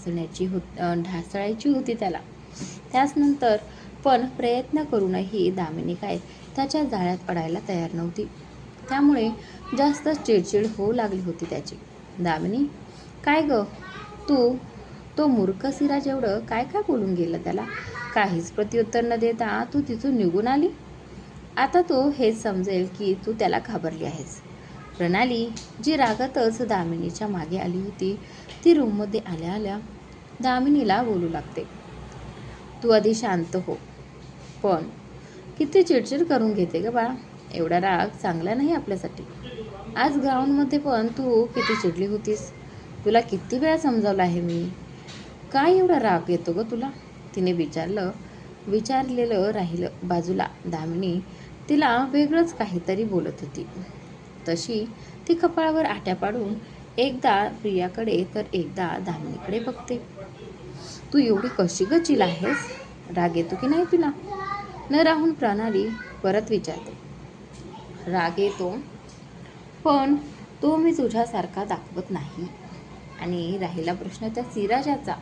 ढासळण्याची होत ढासळायची होती त्याला. त्याचनंतर पण प्रयत्न करूनही दामिनी काय त्याच्या जाळ्यात पडायला तयार नव्हती. त्यामुळे जास्त चिडचिड होऊ लागली होती त्याची. दामिनी काय ग? तू तो मूर्ख सिराज एवढं काय काय बोलून गेलं त्याला? काहीच प्रत्युत्तर न देता तू तिथून निघून आली? आता तो हेच समजेल की तू त्याला घाबरली आहेस. प्रणाली जी रागातच दामिनीच्या मागे आली होती ती रूममध्ये आल्या आल्या दामिनीला बोलू लागते. तू आधी शांत हो. पण किती चिडचिड करून घेते ग बाळा. एवढा राग चांगला नाही आपल्यासाठी. आज ग्राउंडमध्ये पण तू किती चिडली होतीस. तुला किती वेळा समजावलं आहे मी. काय एवढा राग येतो ग तुला? तिने विचारलं. विचारलेलं राहिलं. बाजूला दामिनी तिला वेगळंच काहीतरी बोलत होती. तशी ती कपाळावर आट्या पाडून एकदा प्रियाकडे तर एकदा दामिनीकडे बघते. तू एवढी कशी गचिल आहेस? राग येतो की नाही तुला? न राहून प्रणाली परत विचारते. राग येतो पण तो मी तुझ्यासारखा दाखवत नाही आणि राहिला प्रश्न त्या सिराजाचा.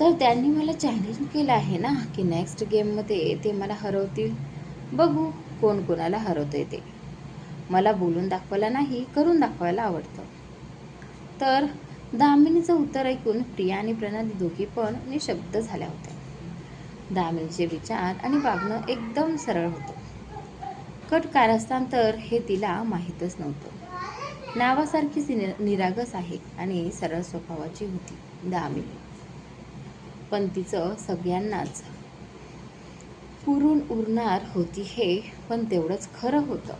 तर त्यांनी मला चॅलेंज केलं आहे ना की नेक्स्ट गेममध्ये ते मला हरवतील? बघू कोण कोणाला आहे ते. मला बोलून दाखवायला नाही करून दाखवायला आवडतं. तर दामिनीचं उत्तर ऐकून प्रिया आणि प्रणाली दोघी पण निशब्द झाल्या होत्या. दामिनीचे विचार आणि वागणं एकदम सरळ होतं. कट कारस्थांतर हे तिला माहीतच नव्हतं. नावासारखीच नि- निरागस आहे आणि सरळ स्वभावाची होती दामिनी. पण तिचं सगळ्यांनाच पुरून उरणार होती हे पण तेवढंच खरं होतं.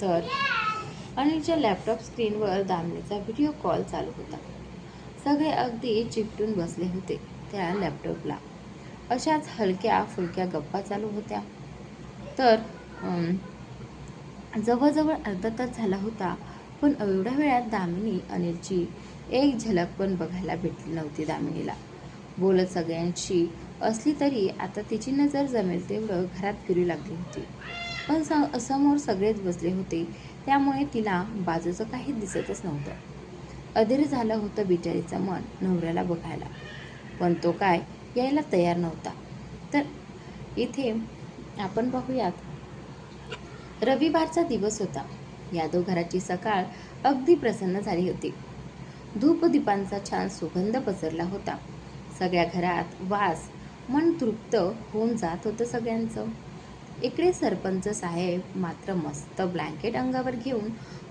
तर अनिलच्या लॅपटॉप स्क्रीनवर दामिनीचा व्हिडिओ कॉल चालू होता. सगळे अगदी चिपटून बसले होते त्या लॅपटॉपला अशाच हलक्या फुलक्या गप्पा चालू होत्या. तर जवळजवळ अर्धा तास झाला होता पण एवढ्या वेळात दामिनी अनिलची एक झलक पण बघायला भेटली नव्हती दामिनीला. बोलत सगळ्यांशी असली तरी आता तिची नजर जमेल तेवढं घरात फिरू लागली होती. पण स समोर सगळेच बसले होते. त्यामुळे तिला बाजूचं काही दिसतच नव्हतं. अधीर झालं होतं बिचारीचं मन नवऱ्याला बघायला. पण तो काय यायला तयार नव्हता. तर इथे आपण पाहूयात रविवारचा दिवस होता. यादव घराची सकाळ अगदी प्रसन्न झाली होती. धूपदीपांचा छान सुगंध पसरला होता. सगळ्या घरात वास मन तृप्त होऊन जात होतं सगळ्यांचं. इकडे सरपंच साहेब मात्र मस्त ब्लँकेट अंगावर घेऊन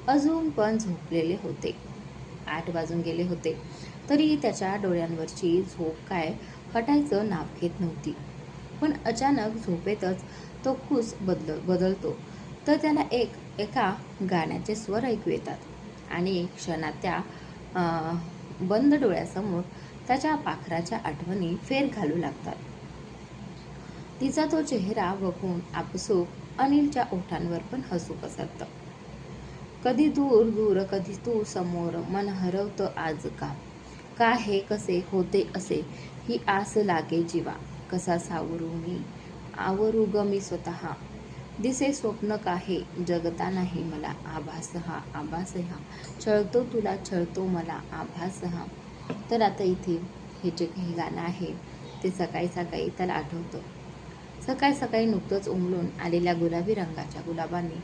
अजून पण झोपलेले होते. आठ वाजून गेले होते. तरी त्याच्या डोळ्यांवरची झोप काय हटायचं नाव घेत नव्हती. पण अचानक झोपेतच तो खूस बदल बदलतो. तर त्याला एक एका गाण्याचे स्वर ऐकू येतात. आणि क्षणात त्या बंद डोळ्यासमोर त्याच्या पाखराच्या आठवणी फेर घालू लागतात. तिचा तो चेहरा बघून आपसूक अनिलच्या ओठांवर पण हसू पसरतं. कधी दूर दूर कधी तू समोर मन हरवतं आज का? का हे कसे होते असे? ही आस लागे जीवा. कसा सावरू मी? आवरू ग मी स्वतः. दिसे स्वप्न काहे जगता नाही मला. आभास हा आभास हा. छळतो तुला छळतो मला. आभास हा. तर आता इथे हे जे काही गाणं आहे ते सकाळी सकाळी त्याला आठवतं. सकाळी सकाळी नुकतंच उमलून आलेल्या गुलाबी रंगाच्या गुलाबांनी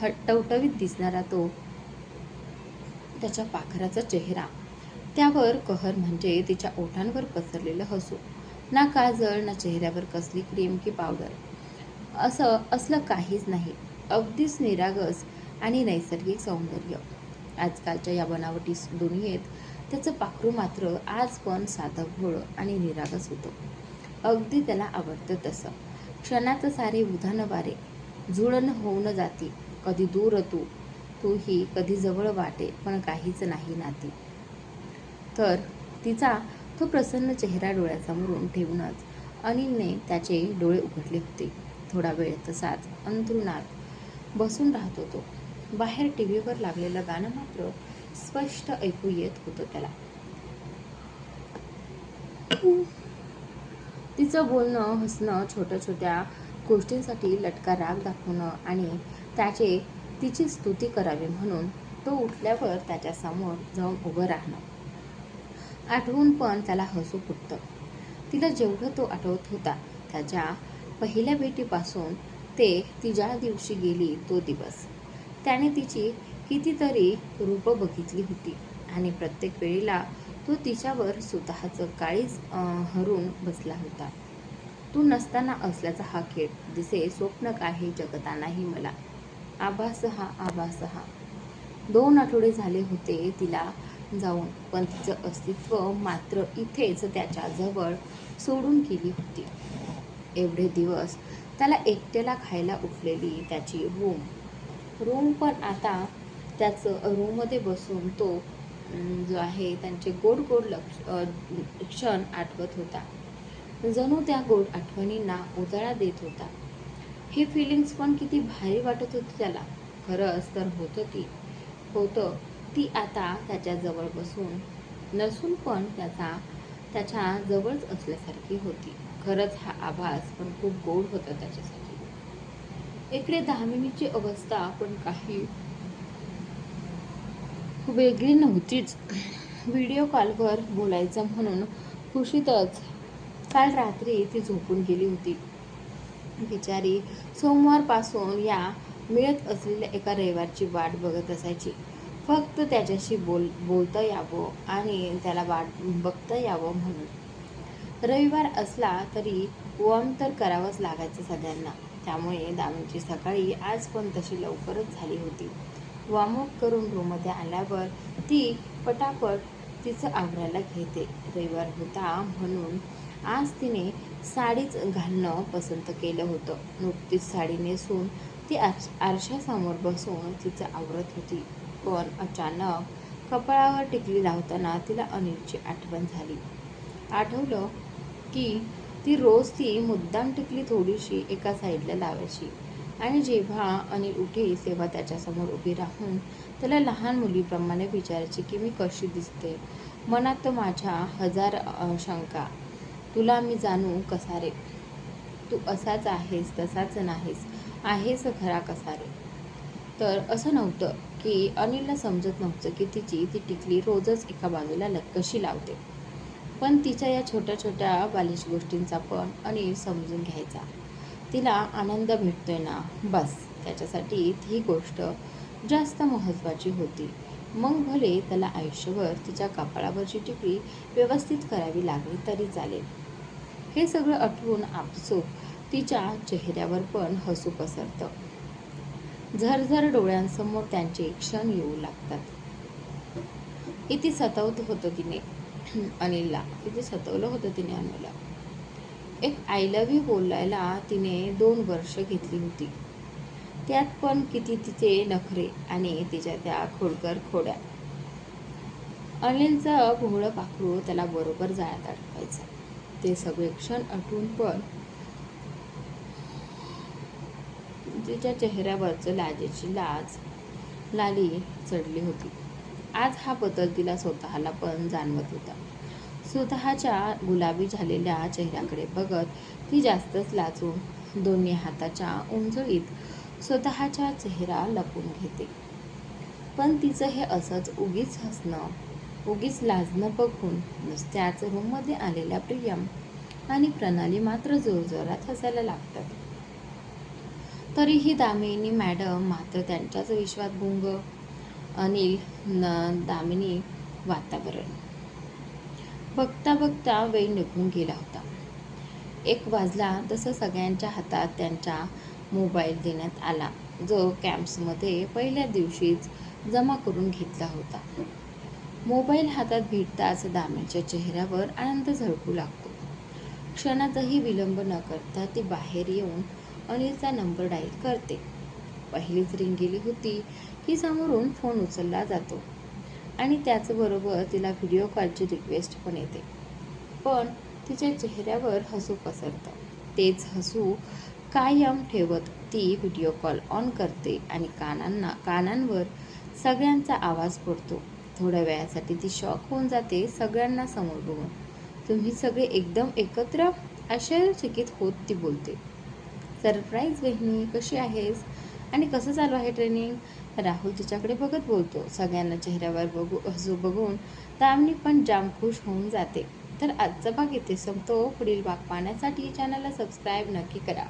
ह टवटवीत दिसणारा तो त्याच्या पाखराचा चेहरा. त्यावर कहर म्हणजे तिच्या ओठांवर पसरलेलं हसू. ना काजळ ना चेहऱ्यावर कसली क्रीम की पावडर असं असलं काहीच नाही. अगदीच निरागस आणि नैसर्गिक सौंदर्य. आजकालच्या या बनावटी दुनियेत त्याचं पाखरू मात्र आज पण साधं घोळ आणि निरागस होतं. अगदी त्याला आवडतं तसं. क्षणात सारे उधान वारे. जुळण होऊन जाती. कधी दूर तू तू ही कधी जवळ वाटे पण काहीच नाही नाती. तर तिचा तो प्रसन्न चेहरा डोळ्यासमोरून ठेवूनच अनिलने त्याचे डोळे उघडले होते. थोडा वेळ तसाच अंतरुणात बसून राहत होतो. बाहेर टी व्हीवर लागलेलं गाणं मात्र स्पष्ट ऐकू येत होतं त्याला. तिचं बोलणं हसणं छोट्या छोट्या गोष्टींसाठी लटका राग दाखवणं आणि त्याचे तिची स्तुती करावी म्हणून तो उठल्यावर त्याच्यासमोर जाऊन उभं राहणं. आठवून पण त्याला हसू फुटतं. तिला जेवढं तो आठवत होता त्याच्या पहिल्या भेटीपासून ते ती ज्या दिवशी गेली तो दिवस. त्याने तिची कितीतरी रूपं बघितली होती आणि प्रत्येक वेळेला तो तिच्यावर स्वतःचं काळीच हरून बसला होता. तू नसताना असल्याचा हा खेळ दिसे स्वप्न काही जगतानाही मला. आभास हा आभास हा दोन आठवडे झाले होते तिला जाऊन पण तिचं अस्तित्व मात्र इथेच त्याच्याजवळ सोडून गेली होती. एवढे दिवस त्याला एकट्याला खायला उठलेली त्याची रूम रूम पण आता त्याचं रूममध्ये बसून तो जो आहे त्यांचे गोड गोड लक्ष क्षण आठवत होता. जणू त्या गोड आठवणींना उजाळा देत होता. हे फिलिंग्स पण किती भारी वाटत होती त्याला. खरंच तर होतं ती. होतं ती आता त्याच्याजवळ बसून नसून पण त्याचा त्याच्या जवळच असल्यासारखी होती. खरंच हा आभास पण खूप गोड होता त्याच्यासाठी. इकडे दामिनीची अवस्था पण काही वेगळी नव्हतीच. व्हिडिओ कॉलवर बोलायचं म्हणून खुशीतच काल रात्री ती झोपून गेली होती. बिचारी सोमवारपासून या मिळत असलेल्या एका रविवारची वाट बघत असायची. फक्त त्याच्याशी बोल बोलता यावं आणि त्याला वाट बघता यावं म्हणून. रविवार असला तरी वॉम तर करावंच लागायचं सगळ्यांना. त्यामुळे दामीची सकाळी आज पण तशी लवकरच झाली होती. वॉर्मअप करून रूममध्ये आल्यावर ती पटापट तिचं आवरायला घेते. रविवार होता म्हणून आज तिने साडीच घालणं पसंत केलं होतं. नुकतीच साडी नेसून ती आर आरशासमोर बसून तिचं आवरत होती. पण अचानक कपाळावर टिकली लावताना तिला अनिलची आठवण झाली. आठवलं की ती रोज ती मुद्दाम टिकली थोडीशी एका साईडला लावायची. आणि जेव्हा अनिल उठे तेव्हा त्याच्यासमोर उभी राहून त्याला लहान मुलीप्रमाणे विचारायची की मी कशी दिसते? मनात तर माझ्या हजार शंका. तुला मी जाणू कसा रे? तू असाच आहेस तसाच नाहीस. आहेस खरा कसा रे? तर असं नव्हतं की अनिलला समजत नव्हतं की तिची ती टिकली रोजच एका बाजूला ल कशी लावते. पण तिच्या या छोट्या छोट्या बालिश गोष्टींचा पण अनिल समजून घ्यायचा. तिला आनंद भेटतोय ना? बस. त्याच्यासाठी ही गोष्ट जास्त महत्त्वाची होती. मग भले त्याला आयुष्यभर तिच्या कपाळावरची टिकली व्यवस्थित करावी लागली तरी चालेल. हे सगळं आठवून आपसूक तिच्या चेहऱ्यावर पण हसू पसरतं. झरझर डोळ्यांसमोर त्यांचे क्षण येऊ लागतात. किती सतवत होतं तिने अनिलला. किती सतवलं होतं तिने अनिलला एक आय लव्ह यू बोलायला तिने दोन वर्ष घेतली होती. त्यात पण किती तिचे नखरे आणि तिच्या त्या खोडकर खोड्या. अनिलचं भोळं पाखरू त्याला बरोबर जाण्यात अडकवायचं. ते सगळे क्षण आठवून पण तिच्या चेहऱ्यावरचं लाजेची लाज लाली चढली होती. आज हा बदल तिला स्वतःला पण जाणवत होता. स्वतःच्या गुलाबी झालेल्या चेहऱ्याकडे बघत ती जास्तच लाजून दोन्ही हाताच्या उंजळीत स्वतःचा चेहरा लपून घेते. पण तिचं हे असंच उगीच हसणं उगीच लाजणं बघून नुसत्याच रूममध्ये आलेल्या प्रियम आणि प्रणाली मात्र जोरजोरात हसायला लागतात. तरीही दामिनी मॅडम मात्र त्यांच्याच विश्वात गुंग अनिल न दामिनी वातावरण. बघता बघता वेळ निघून गेला होता. एक वाजला तसं सगळ्यांच्या हातात त्यांचा मोबाईल देण्यात आला जो कॅम्प्समध्ये पहिल्या दिवशीच जमा करून घेतला होता. मोबाईल हातात भेटताच दामीच्या चेहऱ्यावर आनंद झळकू लागतो. क्षणाचाही विलंब न करता ती बाहेर येऊन अनिलचा नंबर डायल करते. पहिलीच रिंग गेली होती की समोरून फोन उचलला जातो. आणि त्याचबरोबर तिला व्हिडिओ कॉलची रिक्वेस्ट पण येते. पण तिच्या चेहऱ्यावर हसू पसरतं. तेच हसू कायम ठेवत ती व्हिडिओ कॉल ऑन करते आणि कानांना कानांवर सगळ्यांचा आवाज पडतो. थोड्या वेळासाठी ती शॉक होऊन जाते सगळ्यांना समोर बघून. तुम्ही सगळे एकदम एकत्र? आश्चर्यचकित होत ती बोलते. सरप्राईज बहिणी कशी आहेस? आणि कसं चालू आहे ट्रेनिंग? राहुल तिच्याकडे बघत बोलतो. सगळ्यांना चेहऱ्यावर बघू हसू बघून दामणी पण जाम खुश होऊन जाते. तर आजचा भाग इथे संपतो. पुढील भाग पाहण्यासाठी चॅनलला सबस्क्राईब नक्की करा.